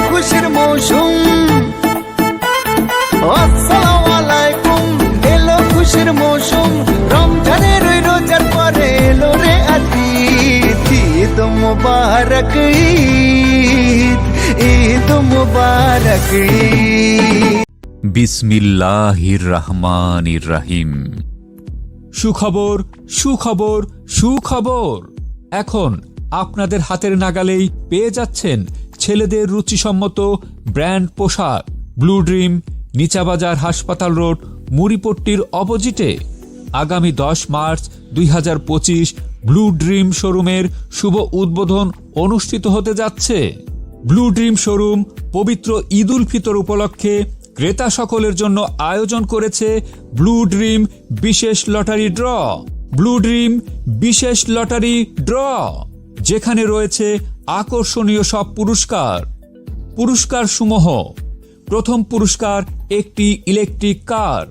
খুশির মৌসুম খুশির মুবারক ঈদ। মুবারক বিসমিল্লাহির রহমানির রাহিম। সুখবর সুখবর সুখবর। এখন আপনাদের হাতের নাগালেই পেয়ে যাচ্ছেন ছেলেদের রুচিসম্মত ব্র্যান্ড পোশাক, ব্লু ড্রিম নিচাবাজার হাসপাতাল রোড, মুড়িপট্টির অপোজিটে। আগামী দশ মার্চ দুই হাজার পঁচিশ ব্লু ড্রিম শোরুমের শুভ উদ্বোধন অনুষ্ঠিত হতে যাচ্ছে। ব্লু ড্রিম শোরুম পবিত্র ঈদ উল ফিতর উপলক্ষে ক্রেতা সকলের জন্য আয়োজন করেছে ব্লু ড্রিম বিশেষ লটারি ড্র। ব্লু ড্রিম বিশেষ লটারি ড্র, যেখানে রয়েছে আকর্ষণীয় সব পুরস্কার। পুরস্কার সমূহ। প্রথম পুরস্কার একটি ইলেকট্রিক কার,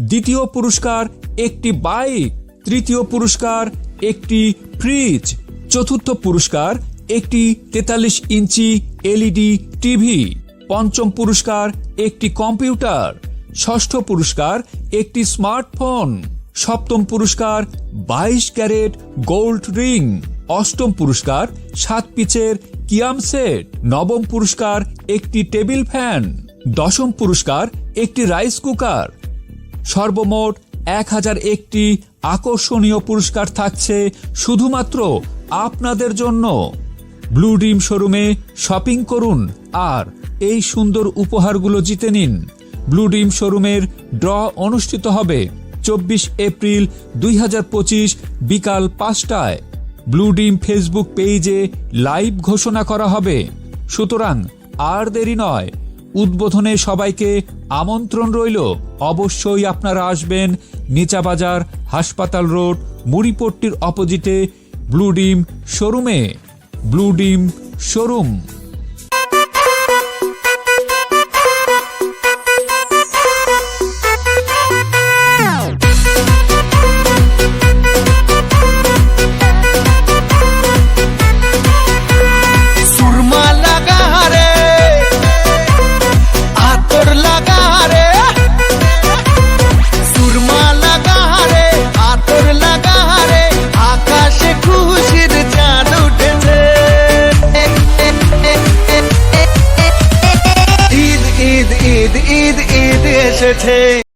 দ্বিতীয় পুরস্কার একটি বাইক, তৃতীয় পুরস্কার একটি ফ্রিজ, চতুর্থ পুরস্কার একটি তেতাল্লিশ ইঞ্চি এলইডি টিভি, পঞ্চম পুরস্কার একটি কম্পিউটার, ষষ্ঠ পুরস্কার একটি স্মার্টফোন। সপ্তম পুরস্কার, বাইশ ক্যারেট গোল্ড রিং। অষ্টম পুরস্কার, সাত পিচের কিয়াম সেট। নবম পুরস্কার, একটি টেবিল ফ্যান। দশম পুরস্কার, একটি রাইস কুকার। সর্বমোট এক হাজার একটি আকর্ষণীয় পুরস্কার থাকছে শুধুমাত্র আপনাদের জন্য। ব্লু ডিম শোরুমে শপিং করুন আর এই সুন্দর উপহারগুলো জিতে নিন। ব্লু ডিম শোরুমের ড্র অনুষ্ঠিত হবে চব্বিশ এপ্রিল দুই হাজার পঁচিশ বিকাল পাঁচটায় ব্লু ডিম ফেসবুক পেজে লাইভ ঘোষণা করা হবে। সুতরাং আর দেরি নয়, উদ্বোধনে সবাইকে আমন্ত্রণ রইল। অবশ্যই আপনারা আসবেন নিচাবাজার হাসপাতাল রোড, মুড়িপট্টির অপোজিটে ব্লু ডিম শোরুমে। ব্লু ডিম শোরুম। city.